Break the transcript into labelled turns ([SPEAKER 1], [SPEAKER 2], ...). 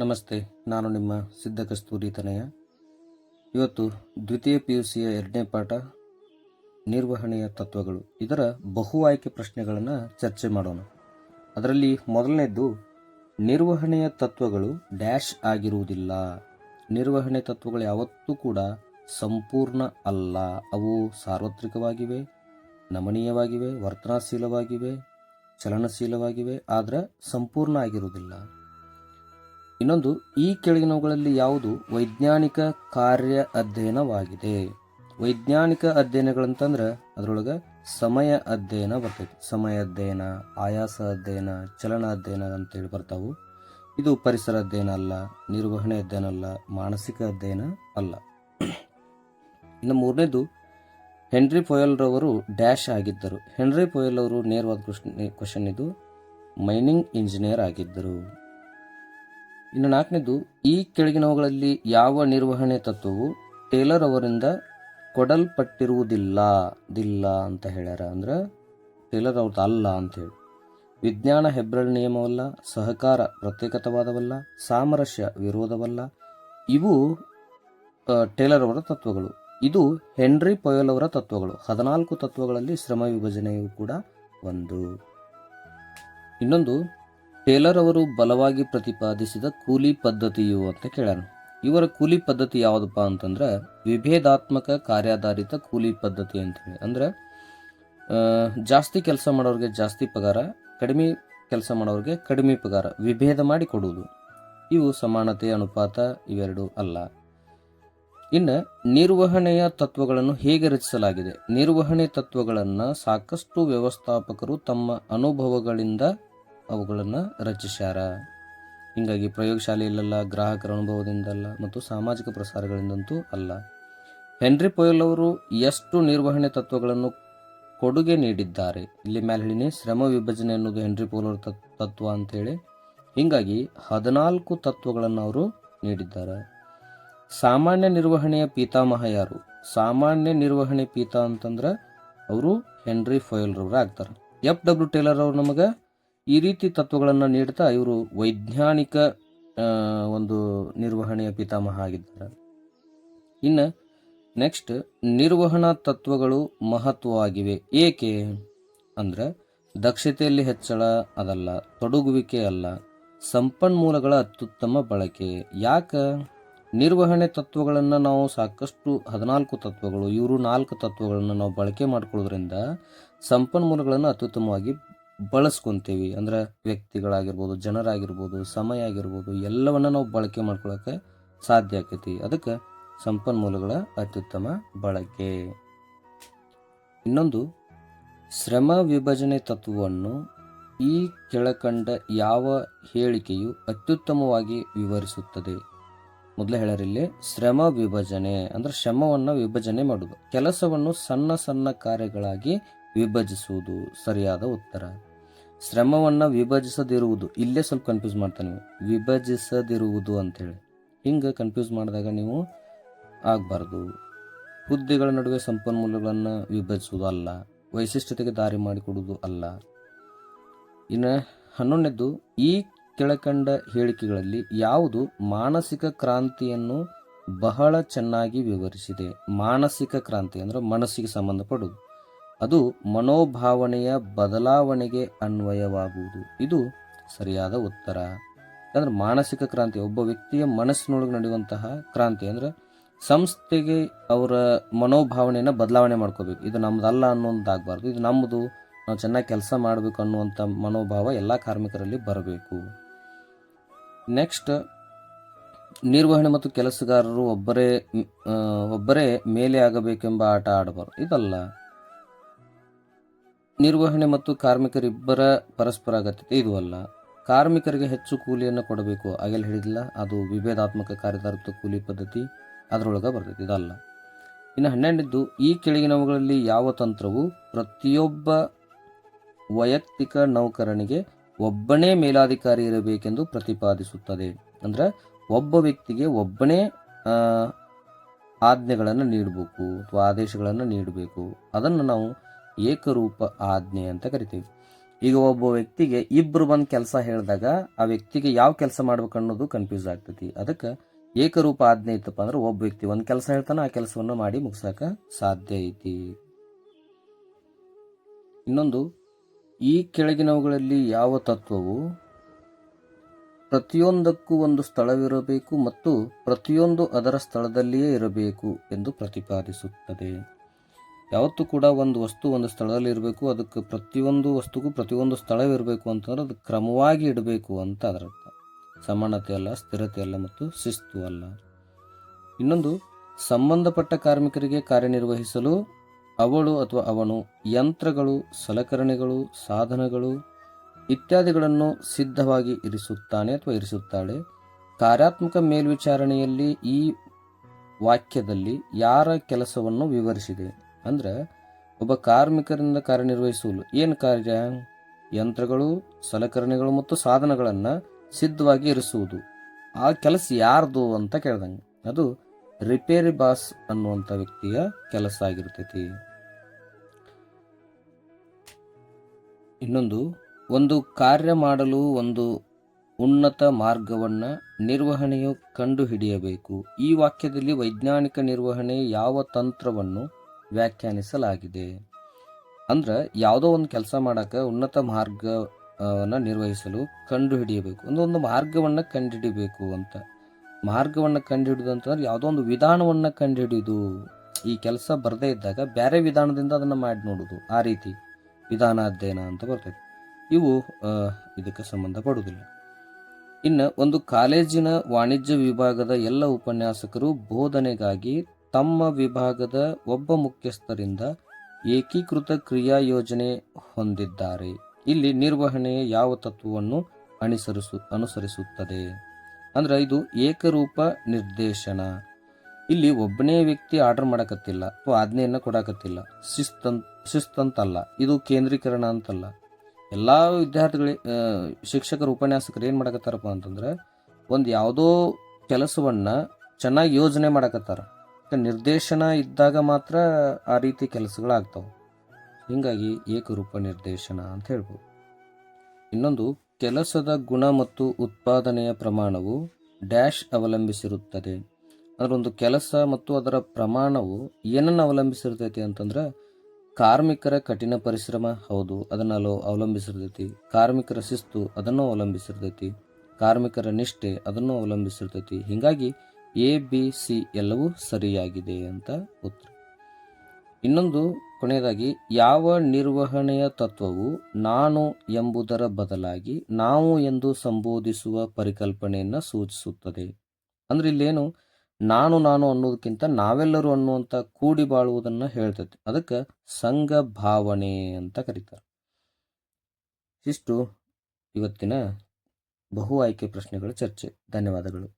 [SPEAKER 1] ನಮಸ್ತೆ, ನಾನು ನಿಮ್ಮ ಸಿದ್ಧ ಕಸ್ತೂರಿ ತನಯ. ಇವತ್ತು ದ್ವಿತೀಯ ಪಿ ಯು ಸಿಯ ಎರಡನೇ ಪಾಠ, ನಿರ್ವಹಣೆಯ ತತ್ವಗಳು. ಇದರ ಬಹು ಆಯ್ಕೆ ಪ್ರಶ್ನೆಗಳನ್ನು ಚರ್ಚೆ ಮಾಡೋಣ. ಅದರಲ್ಲಿ ಮೊದಲನೇದ್ದು, ನಿರ್ವಹಣೆಯ ತತ್ವಗಳು ಡ್ಯಾಶ್ ಆಗಿರುವುದಿಲ್ಲ. ನಿರ್ವಹಣೆ ತತ್ವಗಳು ಯಾವತ್ತೂ ಕೂಡ ಸಂಪೂರ್ಣ ಅಲ್ಲ. ಅವು ಸಾರ್ವತ್ರಿಕವಾಗಿವೆ, ನಮನೀಯವಾಗಿವೆ, ವರ್ತನಾಶೀಲವಾಗಿವೆ, ಚಲನಶೀಲವಾಗಿವೆ, ಆದರೆ ಸಂಪೂರ್ಣ ಆಗಿರುವುದಿಲ್ಲ. ಇನ್ನೊಂದು, ಈ ಕೆಳಗಿನವುಗಳಲ್ಲಿ ಯಾವುದು ವೈಜ್ಞಾನಿಕ ಕಾರ್ಯ ಅಧ್ಯಯನವಾಗಿದೆ. ವೈಜ್ಞಾನಿಕ ಅಧ್ಯಯನಗಳಂತಂದ್ರೆ ಅದರೊಳಗೆ ಸಮಯ ಅಧ್ಯಯನ ಬರ್ತೈತಿ. ಸಮಯ ಅಧ್ಯಯನ, ಆಯಾಸ ಅಧ್ಯಯನ, ಚಲನ ಅಧ್ಯಯನ ಅಂತೇಳಿ ಬರ್ತಾವು. ಇದು ಪರಿಸರ ಅಧ್ಯಯನ ಅಲ್ಲ, ನಿರ್ವಹಣೆ ಅಧ್ಯಯನ ಅಲ್ಲ, ಮಾನಸಿಕ ಅಧ್ಯಯನ ಅಲ್ಲ. ಇನ್ನು ಮೂರನೇದು, ಹೆನ್ರಿ ಪೊಯಲ್ ರವರು ಡ್ಯಾಶ್ ಆಗಿದ್ದರು. ಹೆನ್ರಿ ಪೊಯಲ್ ಅವರು ನೇರವಾದ ಕ್ವಶನ್ ಇದು, ಮೈನಿಂಗ್ ಇಂಜಿನಿಯರ್ ಆಗಿದ್ದರು. ಇನ್ನು ನಾಲ್ಕನೇದು, ಈ ಕೆಳಗಿನವುಗಳಲ್ಲಿ ಯಾವ ನಿರ್ವಹಣೆ ತತ್ವವು ಟೇಲರ್ ಅವರಿಂದ ಕೊಡಲ್ಪಟ್ಟಿರುವುದಿಲ್ಲ, ದಿಲ್ಲ ಅಂತ ಹೇಳ್ಯಾರ. ಅಂದ್ರೆ ಟೇಲರ್ ಅವ್ರದ್ದು ಅಲ್ಲ ಅಂತೇಳಿ ವಿಜ್ಞಾನ ಹೆಬ್ರಳ್ ನಿಯಮವಲ್ಲ, ಸಹಕಾರ ಪ್ರತ್ಯೇಕತವಾದವಲ್ಲ, ಸಾಮರಸ್ಯ ವಿರೋಧವಲ್ಲ, ಇವು ಟೇಲರ್ ಅವರ ತತ್ವಗಳು. ಇದು ಹೆನ್ರಿ ಪೊಯಲ್ ಅವರ ತತ್ವಗಳು. ಹದಿನಾಲ್ಕು ತತ್ವಗಳಲ್ಲಿ ಶ್ರಮ ವಿಭಜನೆಯು ಕೂಡ ಒಂದು. ಇನ್ನೊಂದು ಟೇಲರ್ ಅವರು ಬಲವಾಗಿ ಪ್ರತಿಪಾದಿಸಿದ ಕೂಲಿ ಪದ್ಧತಿಯು ಅಂತ ಕೇಳೋಣ. ಇವರ ಕೂಲಿ ಪದ್ಧತಿ ಯಾವುದಪ್ಪ ಅಂತಂದ್ರೆ, ವಿಭೇದಾತ್ಮಕ ಕಾರ್ಯಾಧಾರಿತ ಕೂಲಿ ಪದ್ಧತಿ ಅಂತ ಹೇಳಿ ಅಂದ್ರೆ ಜಾಸ್ತಿ ಕೆಲಸ ಮಾಡೋರಿಗೆ ಜಾಸ್ತಿ ಪಗಾರ, ಕಡಿಮೆ ಕೆಲಸ ಮಾಡೋರಿಗೆ ಕಡಿಮೆ ಪಗಾರ, ವಿಭೇದ ಮಾಡಿ ಕೊಡುವುದು. ಇವು ಸಮಾನತೆ, ಅನುಪಾತ ಇವೆರಡು ಅಲ್ಲ. ಇನ್ನು, ನಿರ್ವಹಣೆಯ ತತ್ವಗಳನ್ನು ಹೇಗೆ ರಚಿಸಲಾಗಿದೆ? ನಿರ್ವಹಣೆ ತತ್ವಗಳನ್ನು ಸಾಕಷ್ಟು ವ್ಯವಸ್ಥಾಪಕರು ತಮ್ಮ ಅನುಭವಗಳಿಂದ ಅವುಗಳನ್ನು ರಚಿಸ್ಯಾರ. ಹೀಗಾಗಿ ಪ್ರಯೋಗಶಾಲೆಯಲ್ಲ ಗ್ರಾಹಕರ ಅನುಭವದಿಂದಲ್ಲ ಮತ್ತು ಸಾಮಾಜಿಕ ಪ್ರಸಾರಗಳಿಂದಂತೂ ಅಲ್ಲ. ಹೆನ್ರಿ ಪೊಯಲ್ ಅವರು ಎಷ್ಟು ನಿರ್ವಹಣೆ ತತ್ವಗಳನ್ನು ಕೊಡುಗೆ ನೀಡಿದ್ದಾರೆ? ಇಲ್ಲಿ ಮೇಲೆ ಹೇಳಿನಿ, ಶ್ರಮ ವಿಭಜನೆ ಅನ್ನೋದು ಹೆನ್ರಿ ಅವರ ತತ್- ತತ್ವ ಅಂತೇಳಿ ಹೀಗಾಗಿ ಹದಿನಾಲ್ಕು ತತ್ವಗಳನ್ನು ಅವರು ನೀಡಿದ್ದಾರೆ. ಸಾಮಾನ್ಯ ನಿರ್ವಹಣೆಯ ಪೀತಾಮಹ ಯಾರು? ಸಾಮಾನ್ಯ ನಿರ್ವಹಣೆ ಪೀತ ಅಂತಂದ್ರೆ ಅವರು ಹೆನ್ರಿ ಫೊಯಲ್ ರವರು ಆಗ್ತಾರೆ. ಎಫ್ ಡಬ್ಲ್ಯೂ ಟೇಲರ್ ಅವರು ನಮಗೆ ಈ ರೀತಿ ತತ್ವಗಳನ್ನು ನೀಡ್ತಾ ಇವರು ವೈಜ್ಞಾನಿಕ ಒಂದು ನಿರ್ವಹಣೆಯ ಪಿತಾಮಹ ಆಗಿದ್ದಾರೆ. ಇನ್ನು ನೆಕ್ಸ್ಟ್ ನಿರ್ವಹಣಾ ತತ್ವಗಳು ಮಹತ್ವವಾಗಿವೆ. ಏಕೆ ಅಂದ್ರೆ ದಕ್ಷತೆಯಲ್ಲಿ ಹೆಚ್ಚಳ ಅದಲ್ಲ, ತೊಡಗುವಿಕೆ ಅಲ್ಲ, ಸಂಪನ್ಮೂಲಗಳ ಅತ್ಯುತ್ತಮ ಬಳಕೆ. ಯಾಕೆ? ನಿರ್ವಹಣೆ ತತ್ವಗಳನ್ನು ನಾವು ಸಾಕಷ್ಟು ಹದಿನಾಲ್ಕು ತತ್ವಗಳು, ಇವರು ನಾಲ್ಕು ತತ್ವಗಳನ್ನು ನಾವು ಬಳಕೆ ಮಾಡಿಕೊಳ್ಳೋದ್ರಿಂದ ಸಂಪನ್ಮೂಲಗಳನ್ನು ಅತ್ಯುತ್ತಮವಾಗಿ ಬಳಸ್ಕೊಂತೀವಿ. ಅಂದ್ರೆ ವ್ಯಕ್ತಿಗಳಾಗಿರ್ಬೋದು, ಜನರಾಗಿರ್ಬೋದು ಸಮಯ ಆಗಿರ್ಬೋದು ಎಲ್ಲವನ್ನ ನಾವು ಬಳಕೆ ಮಾಡ್ಕೊಳ್ಳೋಕೆ ಸಾಧ್ಯ ಆಕೈತಿ. ಅದಕ್ಕೆ ಸಂಪನ್ಮೂಲಗಳ ಅತ್ಯುತ್ತಮ ಬಳಕೆ. ಇನ್ನೊಂದು, ಶ್ರಮ ವಿಭಜನೆ ತತ್ವವನ್ನು ಈ ಕೆಳಕಂಡ ಯಾವ ಹೇಳಿಕೆಯು ಅತ್ಯುತ್ತಮವಾಗಿ ವಿವರಿಸುತ್ತದೆ? ಮೊದಲೇ ಹೇಳರಿಲ್ಲಿ ಶ್ರಮ ವಿಭಜನೆ. ಅಂದ್ರೆ ಶ್ರಮವನ್ನು ವಿಭಜನೆ ಮಾಡುವುದು ಕೆಲಸವನ್ನು ಸಣ್ಣ ಸಣ್ಣ ಕಾರ್ಯಗಳಾಗಿ ವಿಭಜಿಸುವುದು ಸರಿಯಾದ ಉತ್ತರ. ಶ್ರಮವನ್ನು ವಿಭಜಿಸದಿರುವುದು. ಇಲ್ಲೇ ಸ್ವಲ್ಪ ಕನ್ಫ್ಯೂಸ್ ಮಾಡ್ತಾನೆ ನೀವು ವಿಭಜಿಸದಿರುವುದು ಅಂಥೇಳಿ ಹಿಂಗೆ ಕನ್ಫ್ಯೂಸ್ ಮಾಡಿದಾಗ ನೀವು ಆಗಬಾರ್ದು. ಹುದ್ದೆಗಳ ನಡುವೆ ಸಂಪನ್ಮೂಲಗಳನ್ನು ವಿಭಜಿಸುವುದು ಅಲ್ಲ. ವೈಶಿಷ್ಟ್ಯತೆಗೆ ದಾರಿ ಮಾಡಿಕೊಡುವುದು ಅಲ್ಲ. ಇನ್ನು ಹನ್ನೊಂದನೇದ್ದು, ಈ ಕೆಳಕಂಡ ಹೇಳಿಕೆಗಳಲ್ಲಿ ಯಾವುದು ಮಾನಸಿಕ ಕ್ರಾಂತಿಯನ್ನು ಬಹಳ ಚೆನ್ನಾಗಿ ವಿವರಿಸಿದೆ. ಮಾನಸಿಕ ಕ್ರಾಂತಿ ಅಂದ್ರೆ ಮನಸ್ಸಿಗೆ ಸಂಬಂಧಪಡುವುದು. ಅದು ಮನೋಭಾವನೆಯ ಬದಲಾವಣೆಗೆ ಅನ್ವಯವಾಗುವುದು. ಇದು ಸರಿಯಾದ ಉತ್ತರ. ಅಂದ್ರೆ ಮಾನಸಿಕ ಕ್ರಾಂತಿ, ಒಬ್ಬ ವ್ಯಕ್ತಿಯ ಮನಸ್ಸಿನೊಳಗೆ ನಡೆಯುವಂತಹ ಕ್ರಾಂತಿ, ಅಂದ್ರೆ ಸಂಸ್ಥೆಗೆ ಅವರ ಮನೋಭಾವನೆಯನ್ನು ಬದಲಾವಣೆ ಮಾಡ್ಕೋಬೇಕು. ಇದು ನಮ್ದಲ್ಲ ಅನ್ನೋದಾಗಬಾರ್ದು. ಇದು ನಮ್ಮದು ನಾವು ಚೆನ್ನಾಗಿ ಕೆಲಸ ಮಾಡಬೇಕು ಅನ್ನುವಂಥ ಮನೋಭಾವ ಎಲ್ಲ ಕಾರ್ಮಿಕರಲ್ಲಿ ಬರಬೇಕು. ನೆಕ್ಸ್ಟ್, ನಿರ್ವಹಣೆ ಮತ್ತು ಕೆಲಸಗಾರರು ಒಬ್ಬರೇ ಒಬ್ಬರೇ ಮೇಲೆ ಆಗಬೇಕೆಂಬ ಆಟ ಆಡಬಾರ್ದು. ಇದಲ್ಲ. ನಿರ್ವಹಣೆ ಮತ್ತು ಕಾರ್ಮಿಕರಿಬ್ಬರ ಪರಸ್ಪರ ಅಗತ್ಯತೆ ಇದು ಅಲ್ಲ. ಕಾರ್ಮಿಕರಿಗೆ ಹೆಚ್ಚು ಕೂಲಿಯನ್ನು ಕೊಡಬೇಕು ಆಗಲೇ ಹೇಳಿದಿಲ್ಲ ಅದು ವಿಭೇದಾತ್ಮಕ ಕಾರ್ಯತಾರ್ಥ ಕೂಲಿ ಪದ್ಧತಿ. ಅದರೊಳಗೆ ಬರ್ತೈತಿ, ಇದಲ್ಲ. ಇನ್ನು ಹನ್ನೆರಡಿದ್ದು ಈ ಕೆಳಗಿನವುಗಳಲ್ಲಿ ಯಾವ ತಂತ್ರವು ಪ್ರತಿಯೊಬ್ಬ ವೈಯಕ್ತಿಕ ನೌಕರನಿಗೆ ಒಬ್ಬನೇ ಮೇಲಾಧಿಕಾರಿ ಇರಬೇಕೆಂದು ಪ್ರತಿಪಾದಿಸುತ್ತದೆ. ಅಂದ್ರೆ, ಒಬ್ಬ ವ್ಯಕ್ತಿಗೆ ಒಬ್ಬನೇ ಆಜ್ಞೆಗಳನ್ನು ನೀಡಬೇಕು, ಅಥವಾ ಆದೇಶಗಳನ್ನು ನೀಡಬೇಕು. ಅದನ್ನು ನಾವು ಏಕರೂಪ ಆಜ್ಞೆ ಅಂತ ಕರಿತೀವಿ. ಈಗ ಒಬ್ಬ ವ್ಯಕ್ತಿಗೆ ಇಬ್ಬರು ಬಂದು ಕೆಲಸ ಹೇಳಿದಾಗ ಆ ವ್ಯಕ್ತಿಗೆ ಯಾವ ಕೆಲಸ ಮಾಡ್ಬೇಕು ಅನ್ನೋದು ಕನ್ಫ್ಯೂಸ್ ಆಗ್ತೈತಿ. ಅದಕ್ಕೆ ಏಕರೂಪ ಆಜ್ಞೆ ಇತ್ತಪ್ಪ ಅಂದ್ರೆ ಒಬ್ಬ ವ್ಯಕ್ತಿ ಒಂದು ಕೆಲಸ ಹೇಳ್ತಾನೆ, ಆ ಕೆಲಸವನ್ನು ಮಾಡಿ ಮುಗಿಸೋಕೆ ಸಾಧ್ಯ ಐತಿ. ಇನ್ನೊಂದು, ಈ ಕೆಳಗಿನವುಗಳಲ್ಲಿ ಯಾವ ತತ್ವವು ಪ್ರತಿಯೊಂದಕ್ಕೂ ಒಂದು ಸ್ಥಳವಿರಬೇಕು ಮತ್ತು ಪ್ರತಿಯೊಂದು ಅದರ ಸ್ಥಳದಲ್ಲಿಯೇ ಇರಬೇಕು ಎಂದು ಪ್ರತಿಪಾದಿಸುತ್ತದೆ. ಯಾವತ್ತೂ ಕೂಡ ಒಂದು ವಸ್ತು ಒಂದು ಸ್ಥಳದಲ್ಲಿ ಇರಬೇಕು, ಅದಕ್ಕೆ ಪ್ರತಿಯೊಂದು ವಸ್ತುಗೂ ಪ್ರತಿಯೊಂದು ಸ್ಥಳವಿರಬೇಕು ಅಂತಂದ್ರೆ ಅದು ಕ್ರಮವಾಗಿ ಇಡಬೇಕು ಅಂತ ಅದರರ್ಥ ಸಮಾನತೆ ಅಲ್ಲ, ಸ್ಥಿರತೆ ಅಲ್ಲ ಮತ್ತು ಶಿಸ್ತು ಅಲ್ಲ. ಇನ್ನೊಂದು, ಸಂಬಂಧಪಟ್ಟ ಕಾರ್ಮಿಕರಿಗೆ ಕಾರ್ಯನಿರ್ವಹಿಸಲು ಅವಳು ಅಥವಾ ಅವನು ಯಂತ್ರಗಳು, ಸಲಕರಣೆಗಳು, ಸಾಧನಗಳು ಇತ್ಯಾದಿಗಳನ್ನು ಸಿದ್ಧವಾಗಿ ಇರಿಸುತ್ತಾನೆ ಅಥವಾ ಇರಿಸುತ್ತಾಳೆ. ಕಾರ್ಯಾತ್ಮಕ ಮೇಲ್ವಿಚಾರಣೆಯಲ್ಲಿ ಈ ವಾಕ್ಯದಲ್ಲಿ ಯಾರ ಕೆಲಸವನ್ನು ವಿವರಿಸಿದೆ? ಅಂದ್ರೆ ಒಬ್ಬ ಕಾರ್ಮಿಕರಿಂದ ಕಾರ್ಯನಿರ್ವಹಿಸುವುದು ಏನು ಕಾರ್ಯ? ಯಂತ್ರಗಳು, ಸಲಕರಣೆಗಳು ಮತ್ತು ಸಾಧನಗಳನ್ನು ಸಿದ್ಧವಾಗಿ ಇರಿಸುವುದು. ಆ ಕೆಲಸ ಯಾರ್ದು ಅಂತ ಕೇಳ್ದಂಗೆ. ಅದು ರಿಪೇರಿ ಬಾಸ್ ಅನ್ನುವಂಥ ವ್ಯಕ್ತಿಯ ಕೆಲಸ ಆಗಿರ್ತೈತಿ. ಇನ್ನೊಂದು, ಒಂದು ಕಾರ್ಯ ಮಾಡಲು ಒಂದು ಉನ್ನತ ಮಾರ್ಗವನ್ನು ನಿರ್ವಹಣೆಯು ಕಂಡುಹಿಡಿಯಬೇಕು. ಈ ವಾಕ್ಯದಲ್ಲಿ ವೈಜ್ಞಾನಿಕ ನಿರ್ವಹಣೆ ಯಾವ ತಂತ್ರವನ್ನು ವ್ಯಾಖ್ಯಾನಿಸಲಾಗಿದೆ. ಅಂದ್ರೆ ಯಾವುದೋ ಒಂದು ಕೆಲಸ ಮಾಡೋಕ್ಕೆ ಉನ್ನತ ಮಾರ್ಗವನ್ನು ನಿರ್ವಹಿಸಲು ಕಂಡುಹಿಡಿಯಬೇಕು. ಒಂದು ಒಂದು ಮಾರ್ಗವನ್ನು ಕಂಡುಹಿಡಿಬೇಕು ಅಂತ. ಮಾರ್ಗವನ್ನು ಕಂಡುಹಿಡಿದು ಅಂತಂದ್ರೆ ಯಾವುದೋ ಒಂದು ವಿಧಾನವನ್ನು ಕಂಡುಹಿಡಿದು. ಈ ಕೆಲಸ ಬರದೇ ಇದ್ದಾಗ ಬೇರೆ ವಿಧಾನದಿಂದ ಅದನ್ನು ಮಾಡಿ ನೋಡೋದು. ಆ ರೀತಿ ವಿಧಾನ ಅಧ್ಯಯನ ಅಂತ ಬರ್ತೈತೆ ಇವು ಇದಕ್ಕೆ ಇದಕ್ಕೆ ಸಂಬಂಧಪಡುವುದಿಲ್ಲ. ಇನ್ನು ಒಂದು ಕಾಲೇಜಿನ ವಾಣಿಜ್ಯ ವಿಭಾಗದ ಎಲ್ಲ ಉಪನ್ಯಾಸಕರು ಬೋಧನೆಗಾಗಿ ತಮ್ಮ ವಿಭಾಗದ ಒಬ್ಬ ಮುಖ್ಯಸ್ಥರಿಂದ ಏಕೀಕೃತ ಕ್ರಿಯಾ ಯೋಜನೆ ಹೊಂದಿದ್ದಾರೆ. ಇಲ್ಲಿ ನಿರ್ವಹಣೆಯ ಯಾವ ತತ್ವವನ್ನು ಅನುಸರಿಸು, ಅನುಸರಿಸುತ್ತದೆ? ಅಂದ್ರೆ ಇದು ಏಕರೂಪ ನಿರ್ದೇಶನ. ಇಲ್ಲಿ ಒಬ್ಬನೇ ವ್ಯಕ್ತಿ ಆರ್ಡರ್ ಮಾಡಕತ್ತಿಲ್ಲ, ಅಥವಾ ಆಜ್ಞೆಯನ್ನ ಕೊಡಕತ್ತಿಲ್ಲ. ಶಿಸ್ತನ್, ಶಿಸ್ತಂತಲ್ಲ, ಇದು ಕೇಂದ್ರೀಕರಣ ಅಂತಲ್ಲ. ಎಲ್ಲ ವಿದ್ಯಾರ್ಥಿಗಳ ಶಿಕ್ಷಕರು, ಉಪನ್ಯಾಸಕರು ಏನು ಮಾಡಕತ್ತಾರಪ್ಪ ಅಂತಂದ್ರೆ, ಒಂದು ಯಾವುದೋ ಕೆಲಸವನ್ನ ಚೆನ್ನಾಗಿ ಯೋಜನೆ ಮಾಡಕತ್ತಾರ. ನಿರ್ದೇಶನ ಇದ್ದಾಗ ಮಾತ್ರ ಆ ರೀತಿ ಕೆಲಸಗಳಾಗ್ತಾವೆ. ಹೀಗಾಗಿ ಏಕರೂಪ ನಿರ್ದೇಶನ ಅಂತ ಹೇಳ್ಬೋದು. ಇನ್ನೊಂದು, ಕೆಲಸದ ಗುಣ ಮತ್ತು ಉತ್ಪಾದನೆಯ ಪ್ರಮಾಣವು ಡ್ಯಾಶ್ ಅವಲಂಬಿಸಿರುತ್ತದೆ. ಅಂದ್ರೆ ಒಂದು ಕೆಲಸ ಮತ್ತು ಅದರ ಪ್ರಮಾಣವು ಏನನ್ನು ಅವಲಂಬಿಸಿರ್ತೈತಿ ಅಂತಂದ್ರೆ, ಕಾರ್ಮಿಕರ ಕಠಿಣ ಪರಿಶ್ರಮ, ಹೌದು ಅದನ್ನು ಅವಲಂಬಿಸಿರ್ತೈತಿ. ಕಾರ್ಮಿಕರ ಶಿಸ್ತು, ಅದನ್ನು ಅವಲಂಬಿಸಿರ್ತೈತಿ. ಕಾರ್ಮಿಕರ ನಿಷ್ಠೆ, ಅದನ್ನು ಅವಲಂಬಿಸಿರ್ತೈತಿ. ಹೀಗಾಗಿ ಎ, ಬಿ, ಸಿ ಎಲ್ಲವೂ ಸರಿಯಾಗಿದೆ ಅಂತ ಉತ್ತರ. ಇನ್ನೊಂದು ಕೊನೆಯದಾಗಿ, ಯಾವ ನಿರ್ವಹಣೆಯ ತತ್ವವು ನಾನು ಎಂಬುದರ ಬದಲಾಗಿ ನಾವು ಎಂದು ಸಂಬೋಧಿಸುವ ಪರಿಕಲ್ಪನೆಯನ್ನು ಸೂಚಿಸುತ್ತದೆ. ಅಂದ್ರೆ ಇಲ್ಲೇನು, ನಾನು ನಾನು ಅನ್ನೋದಕ್ಕಿಂತ ನಾವೆಲ್ಲರೂ ಅನ್ನುವಂಥ ಕೂಡಿ ಬಾಳುವುದನ್ನು ಹೇಳ್ತೈತಿ ಅದಕ್ಕೆ ಸಂಘ ಭಾವನೆ ಅಂತ ಕರೀತಾರೆ. ಇಷ್ಟು ಇವತ್ತಿನ ಬಹು ಆಯ್ಕೆ ಪ್ರಶ್ನೆಗಳ ಚರ್ಚೆ. ಧನ್ಯವಾದಗಳು.